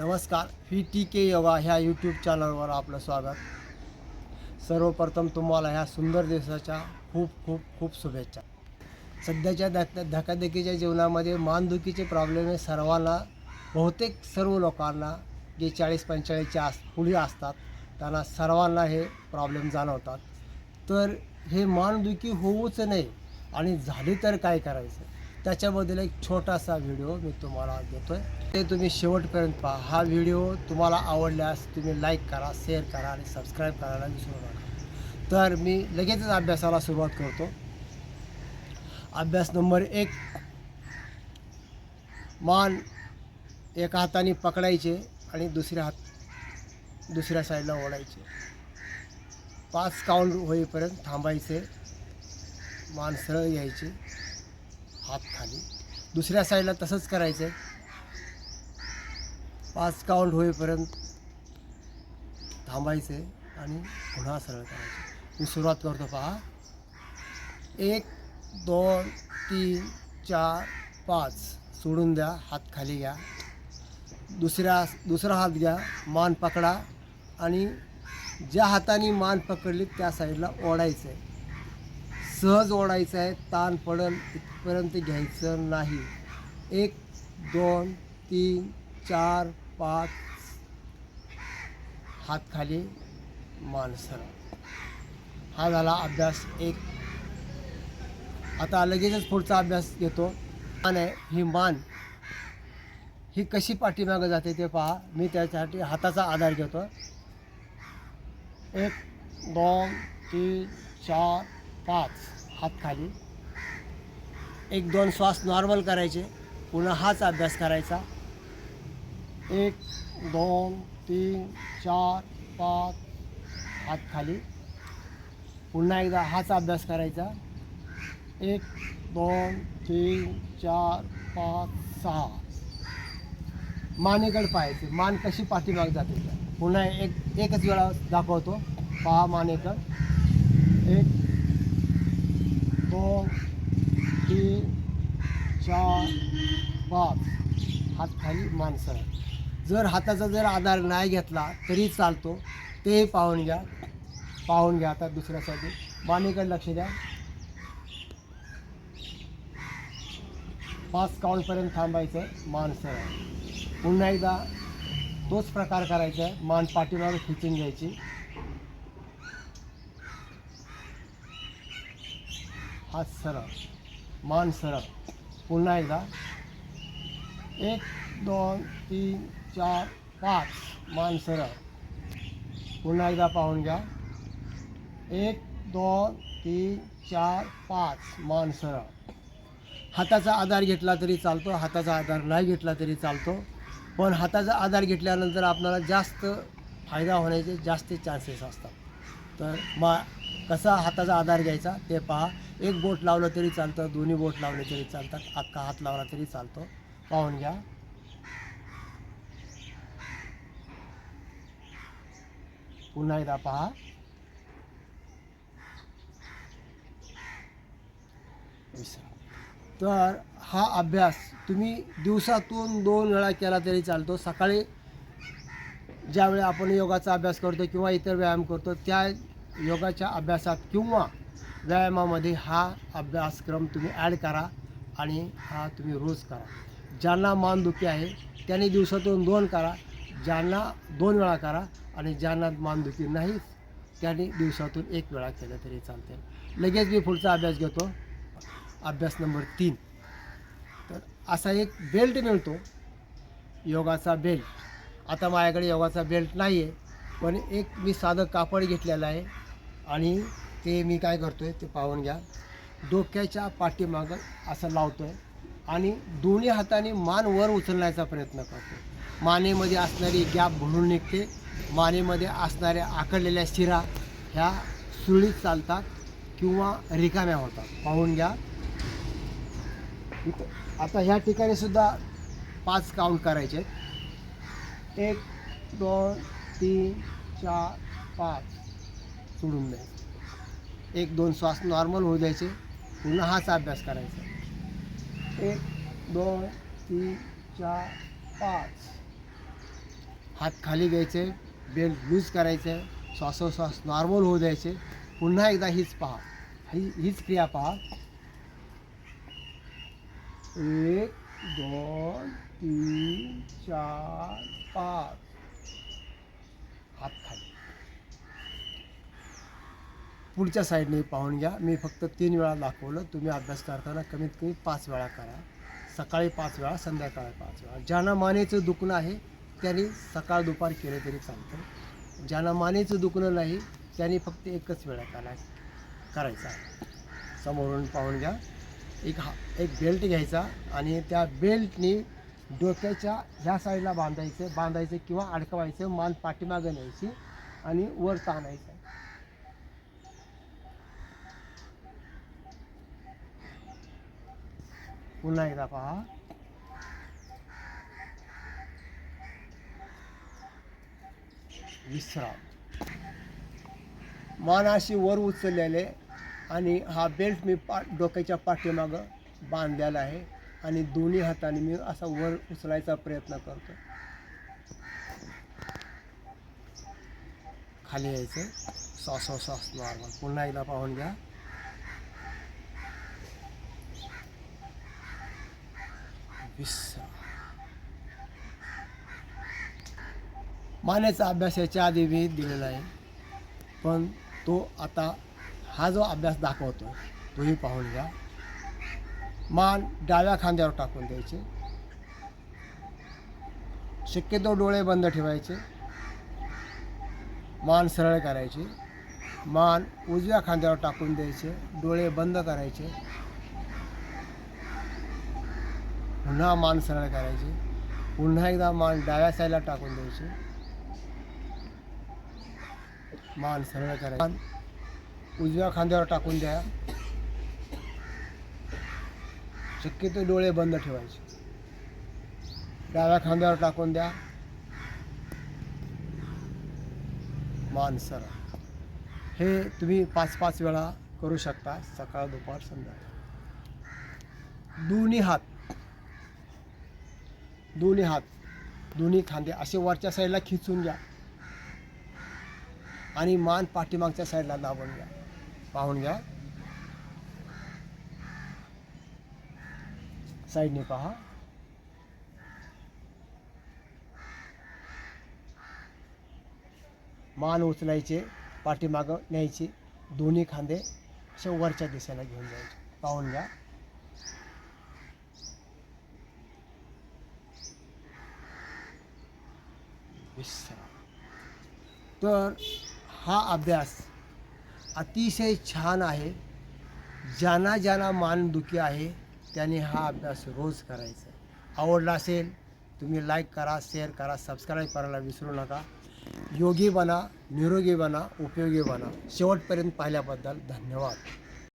नमस्कार V T के योगा ह्या YouTube चॅनलवर आपलं स्वागत. सर्वप्रथम तुम्हाला ह्या सुंदर दिवसाच्या खूप खूप खूप शुभेच्छा. सध्याच्या धक धकाधकीच्या जीवनामध्ये मानदुखीचे प्रॉब्लेम हे सर्वांना बहुतेक सर्व लोकांना जे चाळीस पंचेचाळीसच्या आस पुढे असतात त्यांना सर्वांना हे प्रॉब्लेम जाणवतात. तर हे मानदुखी होऊच नाही आणि झाली तर काय करायचं? त्याच्याबद्दल एक छोटासा व्हिडिओ मी तुम्हाला देतो आहे ते तुम्ही शेवटपर्यंत पहा. हा व्हिडिओ तुम्हाला आवडल्यास तुम्ही लाईक करा शेअर करा आणि सबस्क्राईब करायला विसरू नका. तर मी लगेचच अभ्यासाला सुरुवात करतो. अभ्यास नंबर एक. मान एका हाताने पकडायचे आणि दुसऱ्या हात दुसऱ्या साईडला ओढायचे. पाच काउंट होईपर्यंत थांबायचे. मान सरळ घ्यायची. हात खाली. दुसऱ्या साईडला तसंच करायचं पाच काउंट होईपर्यंत थांबायचे आणि पुन्हा सरळ करायचं मी सुरुवात करतो पहा. एक दोन तीन चार पाच. सोडून द्या. हात खाली घ्या. दुसऱ्या दुसरा हात घ्या. मान पकडा. आणि ज्या हाताने मान पकडली त्या साईडला ओढायचं आहे सहज ओढायचं आहे ताण पडल इथपर्यंत घ्यायचं नाही. एक दोन तीन चार पाच हात खाली मानसर हा झाला अभ्यास एक. आता लगेचच पुढचा अभ्यास घेतो. मान आहे ही मान. ही कशी पाठीमागं जाते ते पहा. मी त्याच्यासाठी हाताचा आधार घेतो. एक दोन तीन चार पाच हात खाली. एक दोन श्वास नॉर्मल करायचे. पुन्हा हाच अभ्यास करायचा. एक दोन तीन चार पाच हात खाली. पुन्हा एकदा हाच अभ्यास करायचा. एक दोन तीन चार पाच सहा. मानेकडे पाहायचे. मान कशी पाठीमाग जाते? पुन्हा एक एकच वेळा दाखवतो. पहा मानेकड एक तीन चार पाच हात खाली माणसं जर हाताचा जर आधार नाही घेतला तरी चालतो. तेही पाहून घ्या. पाहून घ्या आता दुसऱ्यासाठी. मानेकडे लक्ष द्या. पाच काउंटपर्यंत थांबायचं मान सरळ पुन्हा एकदा तोच प्रकार करायचा. मान पाठीमागे खेचून घ्यायची. हात सरळ मान सरळ. पुन्हा एकदा. एक दोन तीन चार पाच. मान सरळ. पुन्हा एकदा पाहून घ्या. एक दोन तीन चार पाच. मान सरळ. हाताचा आधार घेतला तरी चालतो हाताचा आधार नाही घेतला तरी चालतो. पण हाताचा आधार घेतल्यानंतर आपल्याला जास्त फायदा होण्याचे जास्त चान्सेस असतात. तर मा कसा हाताचा आधार घ्यायचा ते पहा. एक बोट लावलं तरी चालतं दोन्ही बोट लावले तरी चालतात. अख्खा हात लावला तरी चालतो. पाहून घ्या. पुन्हा एकदा पहा. तर हा अभ्यास तुम्ही दिवसातून दोन वेळा केला तरी चालतो. सकाळी ज्यावेळी आपण योगाचा अभ्यास करतो किंवा इतर व्यायाम करतो त्या योगाच्या अभ्यासात किंवा व्यायामामध्ये हा अभ्यासक्रम तुम्ही ॲड करा आणि हा तुम्ही रोज करा. ज्यांना मानदुखी आहे त्यांनी दिवसातून दोन करा. ज्यांना दोन वेळा करा आणि ज्यांना मानदुखी नाहीच त्यांनी दिवसातून एक वेळा केलं तरी चालते लगेच मी पुढचा अभ्यास घेतो. अभ्यास नंबर तीन. तर असा एक बेल्ट मिळतो. योगाचा बेल्ट. आता माझ्याकडे योगाचा बेल्ट नाही आहे पण एक मी साधं कापड घेतलेलं आहे. आणि ते मी काय करतो आहे ते पाहून घ्या. डोक्याच्या पाठीमागं असं लावतो आहे आणि दोन्ही हाताने मान वर उचलण्याचा प्रयत्न करतो मानेमध्ये असणारी गॅप भरून निघते. मानेमध्ये असणाऱ्या आकडलेल्या शिरा ह्या सुरळीत चालतात किंवा रिकाम्या होतात. पाहून घ्या. इथं आता ह्या ठिकाणी सुद्धा पाच काउंट करायचे एक दोन तीन चार पाच. सोडून द्यायचं एक, दोन श्वास नॉर्मल होऊ द्यायचे. पुन्हा हाच अभ्यास करायचा. एक, दोन, तीन, चार, पाच. हात खाली घ्यायचे. बेल्ट लूज करायचे. श्वासोश्वास नॉर्मल होऊ द्यायचे. पुन्हा एकदा हीच पहा. ही, हीच क्रिया पहा. एक, दोन, तीन, चार, पाच. हात खाली. पुढच्या साईडने पाहून घ्या. मी फक्त तीन वेळा दाखवलं. तुम्ही अभ्यास करताना कमीत कमी पाच वेळा करा. सकाळी पाच वेळा संध्याकाळी पाच वेळा. ज्यांना मानेचं दुखणं आहे त्यांनी सकाळ दुपार केलं तरी चालतं. ज्यांना मानेचं दुखणं नाही त्यांनी फक्त एकच वेळा करा करायचा. समोरून पाहून घ्या. एक हा एक बेल्ट घ्यायचा आणि त्या बेल्टनी डोक्याच्या ह्या साईडला बांधायचं. बांधायचं किंवा अडकवायचं मान पाठीमागं न्यायची आणि वर ताणायचं. पुन्हा एकदा पहा. विश्राम. मान अशी वर उचललेले आणि हा बेल्ट मी पा डोक्याच्या पाठीमागं बांधलेला आहे आणि दोन्ही हाताने मी असा वर उचलायचा प्रयत्न करतो. खाली यायचं. श्वासोश्वास नॉर्मल पुन्हा एकदा पाहून घ्या. विश्राम मानेचा अभ्यास याच्या आधी मी दिलेला आहे. पण तो आता हा जो अभ्यास दाखवतो तोही पाहून घ्या. मान डाव्या खांद्यावर टाकून द्यायचे. शक्यतो डोळे बंद ठेवायचे. मान सरळ करायचे. मान उजव्या खांद्यावर टाकून द्यायचे. डोळे बंद करायचे. पुन्हा मान सरळ करायची. पुन्हा एकदा मान डाव्या साईडला टाकून द्यायची. मान सरळ करायची. मान उजव्या खांद्यावर टाकून द्या. शक्यतो डोळे बंद ठेवायचे. डाव्या खांद्यावर टाकून द्या. मान सरळ हे तुम्ही पाच पाच वेळा करू शकता सकाळ दुपार संध्याकाळ. दोन्ही हात. दोन्ही हात दोन्ही खांदे असे वरच्या साईडला खिचून घ्या. आणि मान पाठीमागच्या साईडला दाबून घ्या. पाहून घ्या. साईडने पहा. मान उचलायचे पाठीमागं न्यायचे. दोन्ही खांदे असे वरच्या दिशेला घेऊन जायचे. पाहून घ्या. विसरा तर हा अभ्यास अतिशय छान आहे. ज्यांना ज्यांना मानदुखी आहे त्याने हा अभ्यास रोज करायचा आवडला असेल तुम्ही लाईक करा शेअर करा सबस्क्राईब करायला विसरू नका. योगी बना निरोगी बना उपयोगी बना. शेवटपर्यंत पाहिल्याबद्दल धन्यवाद.